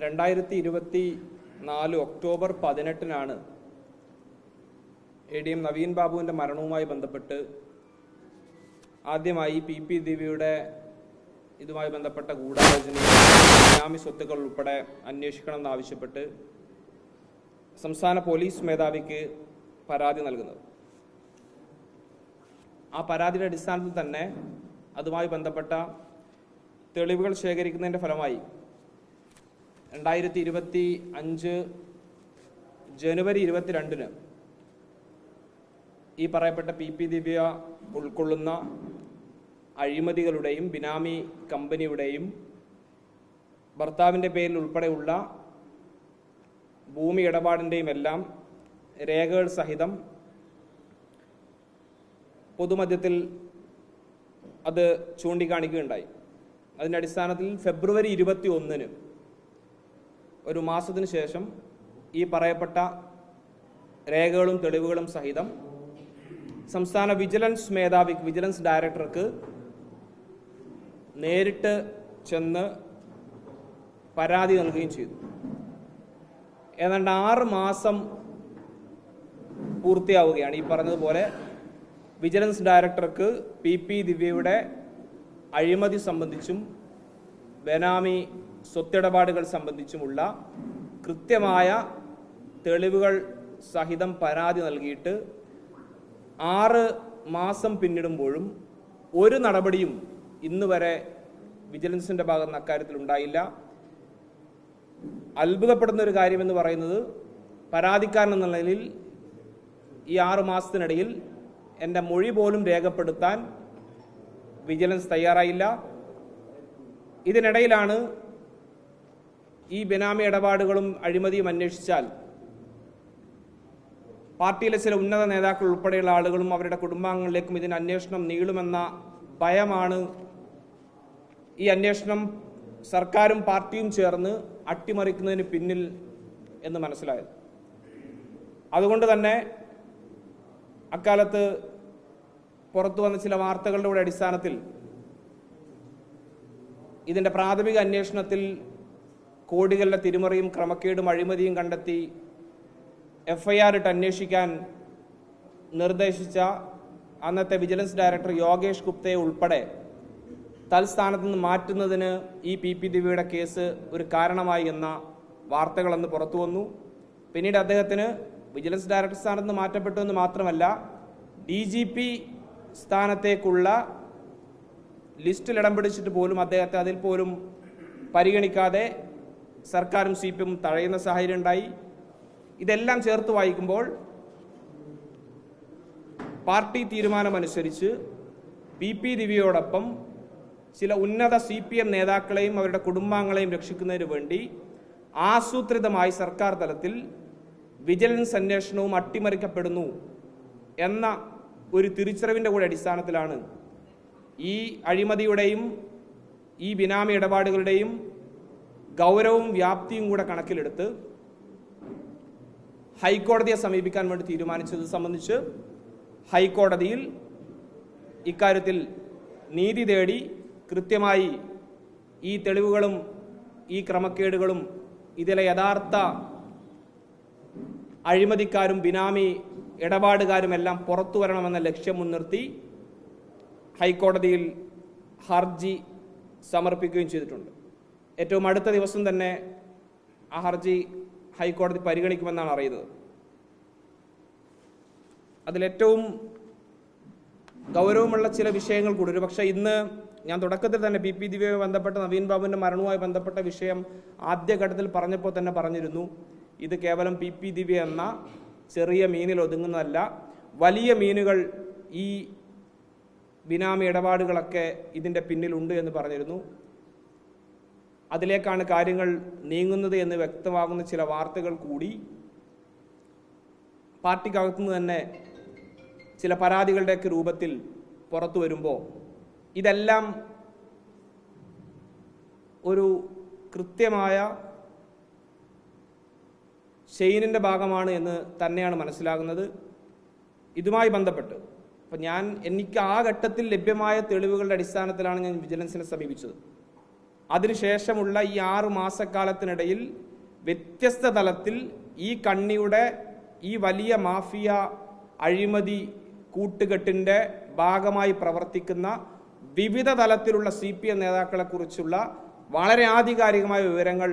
രണ്ടായിരത്തി ഇരുപത്തി നാല് ഒക്ടോബർ പതിനെട്ടിനാണ് എ ഡി എം നവീൻ ബാബുവിന്റെ മരണവുമായി ബന്ധപ്പെട്ട് ആദ്യമായി പി പി ദിവ്യയുടെ ഇതുമായി ബന്ധപ്പെട്ട ഗൂഢാലോചനയും ബിനാമി സ്വത്തുക്കൾ ഉൾപ്പെടെ അന്വേഷിക്കണമെന്നാവശ്യപ്പെട്ട് സംസ്ഥാന പോലീസ് മേധാവിക്ക് പരാതി നൽകുന്നത്. ആ പരാതിയുടെ അടിസ്ഥാനത്തിൽ തന്നെ അതുമായി ബന്ധപ്പെട്ട തെളിവുകൾ ശേഖരിക്കുന്നതിന്റെ ഫലമായി രണ്ടായിരത്തി ഇരുപത്തി അഞ്ച് ജനുവരി ഇരുപത്തിരണ്ടിന് ഈ പറയപ്പെട്ട പി പി ദിവ്യ ഉൾക്കൊള്ളുന്ന അഴിമതികളുടെയും ബിനാമി കമ്പനിയുടെയും ഭർത്താവിന്റെ പേരിൽ ഉൾപ്പെടെയുള്ള ഭൂമി ഇടപാടിന്റെയും എല്ലാം രേഖകൾ സഹിതം പൊതുമധ്യത്തിൽ അത് ചൂണ്ടിക്കാണിക്കുകയുണ്ടായി. അതിന്റെ അടിസ്ഥാനത്തിൽ ഫെബ്രുവരി ഇരുപത്തി ഒന്നിന് ഒരു മാസത്തിന് ശേഷം ഈ പറയപ്പെട്ട രേഖകളും തെളിവുകളും സഹിതം സംസ്ഥാന വിജിലൻസ് മേധാവി വിജിലൻസ് ഡയറക്ടർക്ക് നേരിട്ട് ചെന്ന് പരാതി നൽകുകയും ചെയ്തു. ഏതാണ്ട് ആറ് മാസം പൂർത്തിയാവുകയാണ് ഈ പറഞ്ഞതുപോലെ വിജിലൻസ് ഡയറക്ടർക്ക് പി പി ദിവ്യയുടെ അഴിമതി സംബന്ധിച്ചും ബെനാമി സ്വത്തിടപാടുകൾ സംബന്ധിച്ചുമുള്ള കൃത്യമായ തെളിവുകൾ സഹിതം പരാതി നൽകിയിട്ട് ആറ് മാസം പിന്നിടുമ്പോഴും ഒരു നടപടിയും ഇന്ന് വരെ വിജിലൻസിന്റെ ഭാഗത്ത് നിന്ന് അക്കാര്യത്തിൽ ഉണ്ടായില്ല. അത്ഭുതപ്പെടുന്ന ഒരു കാര്യമെന്ന് പറയുന്നത് പരാതിക്കാരൻ എന്ന നിലയിൽ ഈ ആറു മാസത്തിനിടയിൽ എന്റെ മൊഴി പോലും രേഖപ്പെടുത്താൻ വിജിലൻസ് തയ്യാറായില്ല. ഇതിനിടയിലാണ് ഈ ബിനാമി ഇടപാടുകളും അഴിമതിയും അന്വേഷിച്ചാൽ പാർട്ടിയിലെ ചില ഉന്നത നേതാക്കൾ ഉൾപ്പെടെയുള്ള ആളുകളും അവരുടെ കുടുംബാംഗങ്ങളിലേക്കും ഇതിന് അന്വേഷണം നീളുമെന്ന ഭയമാണ് ഈ അന്വേഷണം സർക്കാരും പാർട്ടിയും ചേർന്ന് അട്ടിമറിക്കുന്നതിന് പിന്നിൽ എന്ന് മനസ്സിലായത്. അതുകൊണ്ട് തന്നെ അക്കാലത്ത് പുറത്തു വന്ന ചില വാർത്തകളുടെ അടിസ്ഥാനത്തിൽ ഇതിന്റെ പ്രാഥമിക അന്വേഷണത്തിൽ കോടികളുടെ തിരിമറിയും ക്രമക്കേടും അഴിമതിയും കണ്ടെത്തി എഫ് ഐ ആർ ഇട്ട് അന്വേഷിക്കാൻ നിർദ്ദേശിച്ച അന്നത്തെ വിജിലൻസ് ഡയറക്ടർ യോഗേഷ് ഗുപ്തയെ ഉൾപ്പെടെ തൽസ്ഥാനത്ത് നിന്ന് മാറ്റുന്നതിന് ഈ പി പി ദിവ്യയുടെ കേസ് ഒരു കാരണമായി എന്ന വാർത്തകൾ അന്ന് പുറത്തു വന്നു. പിന്നീട് അദ്ദേഹത്തിന് വിജിലൻസ് ഡയറക്ടർ സ്ഥാനത്ത് നിന്ന് മാറ്റപ്പെട്ടു എന്ന് മാത്രമല്ല ഡി ജി പി സ്ഥാനത്തേക്കുള്ള ലിസ്റ്റിൽ ഇടം പിടിച്ചിട്ട് പോലും അദ്ദേഹത്തെ അതിൽ പോലും പരിഗണിക്കാതെ സർക്കാരും സി പി എം തഴയുന്ന സാഹചര്യം ഉണ്ടായി. ഇതെല്ലാം ചേർത്ത് വായിക്കുമ്പോൾ പാർട്ടി തീരുമാനമനുസരിച്ച് പി പി ദിവ്യയോടൊപ്പം ചില ഉന്നത സി പി എം നേതാക്കളെയും അവരുടെ കുടുംബാംഗങ്ങളെയും രക്ഷിക്കുന്നതിന് വേണ്ടി ആസൂത്രിതമായി സർക്കാർ തലത്തിൽ വിജിലൻസ് അന്വേഷണവും അട്ടിമറിക്കപ്പെടുന്നു എന്ന ഒരു തിരിച്ചറിവിന്റെ കൂടെ അടിസ്ഥാനത്തിലാണ് ഈ അഴിമതിയുടെയും ഈ ബിനാമി ഇടപാടുകളുടെയും ഗൗരവവും വ്യാപ്തിയും കൂടെ കണക്കിലെടുത്ത് ഹൈക്കോടതിയെ സമീപിക്കാൻ വേണ്ടി തീരുമാനിച്ചത് സംബന്ധിച്ച് ഹൈക്കോടതിയിൽ ഇക്കാര്യത്തിൽ നീതി തേടി കൃത്യമായി ഈ തെളിവുകളും ഈ ക്രമക്കേടുകളും ഇതിലെ യഥാർത്ഥ അഴിമതിക്കാരും ബിനാമി ഇടപാടുകാരും എല്ലാം പുറത്തു വരണമെന്ന ലക്ഷ്യം മുൻനിർത്തി ഹൈക്കോടതിയിൽ ഹർജി സമർപ്പിക്കുകയും ചെയ്തിട്ടുണ്ട്. ഏറ്റവും അടുത്ത ദിവസം തന്നെ ആ ഹർജി ഹൈക്കോടതി പരിഗണിക്കുമെന്നാണ് അറിയുന്നത്. അതിലേറ്റവും ഗൗരവമുള്ള ചില വിഷയങ്ങൾ കൂടി. ഒരു പക്ഷേ ഇന്ന് ഞാൻ തുടക്കത്തിൽ തന്നെ പി പി ദിവ്യയുമായി ബന്ധപ്പെട്ട നവീൻ ബാബുവിന്റെ മരണവുമായി ബന്ധപ്പെട്ട വിഷയം ആദ്യഘട്ടത്തിൽ പറഞ്ഞപ്പോൾ തന്നെ പറഞ്ഞിരുന്നു. ഇത് കേവലം പി പി ദിവ്യ എന്ന ചെറിയ മീനിൽ ഒതുങ്ങുന്നതല്ല. വലിയ മീനുകൾ ഈ ബിനാമി ഇടപാടുകളൊക്കെ ഇതിന്റെ പിന്നിലുണ്ട് എന്ന് പറഞ്ഞിരുന്നു. അതിലേക്കാണ് കാര്യങ്ങൾ നീങ്ങുന്നത് എന്ന് വ്യക്തമാകുന്ന ചില വാർത്തകൾ കൂടി പാർട്ടിക്കകത്തുനിന്ന് തന്നെ ചില പരാതികളുടെയൊക്കെ രൂപത്തിൽ പുറത്തു വരുമ്പോൾ ഇതെല്ലാം ഒരു കൃത്യമായ ഷെയ്നിന്റെ ഭാഗമാണ് എന്ന് തന്നെയാണ് മനസ്സിലാകുന്നത്. ഇതുമായി ബന്ധപ്പെട്ട് അപ്പം ഞാൻ എനിക്ക് ആ ഘട്ടത്തിൽ ലഭ്യമായ തെളിവുകളുടെ അടിസ്ഥാനത്തിലാണ് ഞാൻ വിജിലൻസിനെ സമീപിച്ചത്. അതിനുശേഷമുള്ള ഈ ആറ് മാസക്കാലത്തിനിടയിൽ വ്യത്യസ്ത തലത്തിൽ ഈ കണ്ണിയുടെ ഈ വലിയ മാഫിയ അഴിമതി കൂട്ടുകെട്ടിന്റെ ഭാഗമായി പ്രവർത്തിക്കുന്ന വിവിധ തലത്തിലുള്ള സി പി എം നേതാക്കളെക്കുറിച്ചുള്ള വളരെ ആധികാരികമായ വിവരങ്ങൾ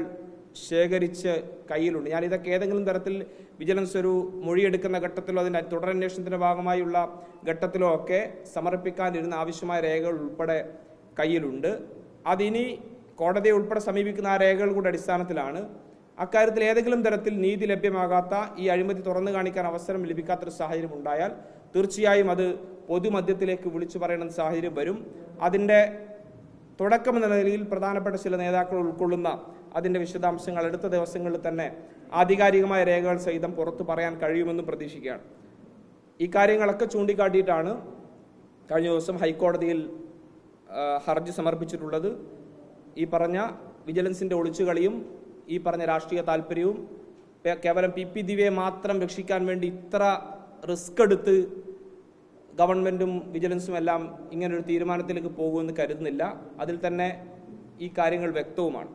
ശേഖരിച്ച് കയ്യിലുണ്ട്. ഞാൻ ഇതൊക്കെ ഏതെങ്കിലും തരത്തിൽ വിജിലൻസ് ഒരു മൊഴിയെടുക്കുന്ന ഘട്ടത്തിലോ അതിന്റെ തുടരന്വേഷണത്തിന്റെ ഭാഗമായുള്ള ഘട്ടത്തിലോ ഒക്കെ സമർപ്പിക്കാനിരുന്ന ആവശ്യമായ രേഖകൾ ഉൾപ്പെടെ കയ്യിലുണ്ട്. അതിനി കോടതിയെ ഉൾപ്പെടെ സമീപിക്കുന്ന ആ രേഖകൾ കൂടെ അടിസ്ഥാനത്തിലാണ് അക്കാര്യത്തിൽ ഏതെങ്കിലും തരത്തിൽ നീതി ലഭ്യമാകാത്ത ഈ അഴിമതി തുറന്നു കാണിക്കാൻ അവസരം ലഭിക്കാത്തൊരു സാഹചര്യം ഉണ്ടായാൽ തീർച്ചയായും അത് പൊതുമധ്യത്തിലേക്ക് വിളിച്ചു പറയുന്ന സാഹചര്യം വരും. അതിന്റെ തുടക്കം എന്ന നിലയിൽ പ്രധാനപ്പെട്ട ചില നേതാക്കൾ ഉൾക്കൊള്ളുന്ന അതിന്റെ വിശദാംശങ്ങൾ അടുത്ത ദിവസങ്ങളിൽ തന്നെ ആധികാരികമായ രേഖകൾ സഹിതം പുറത്തു പറയാൻ കഴിയുമെന്നും പ്രതീക്ഷിക്കുകയാണ്. ഈ കാര്യങ്ങളൊക്കെ ചൂണ്ടിക്കാട്ടിയിട്ടാണ് കഴിഞ്ഞ ദിവസം ഹൈക്കോടതിയിൽ ഹർജി സമർപ്പിച്ചിട്ടുള്ളത്. ഈ പറഞ്ഞ വിജിലൻസിന്റെ ഒളിച്ചുകളിയും ഈ പറഞ്ഞ രാഷ്ട്രീയ താല്പര്യവും കേവലം പി പി ദിവ്യയെ മാത്രം രക്ഷിക്കാൻ വേണ്ടി ഇത്ര റിസ്ക് എടുത്ത് ഗവൺമെന്റും വിജിലൻസും എല്ലാം ഇങ്ങനൊരു തീരുമാനത്തിലേക്ക് പോകുമെന്ന് കരുതുന്നില്ല. അതിൽ തന്നെ ഈ കാര്യങ്ങൾ വ്യക്തവുമാണ്.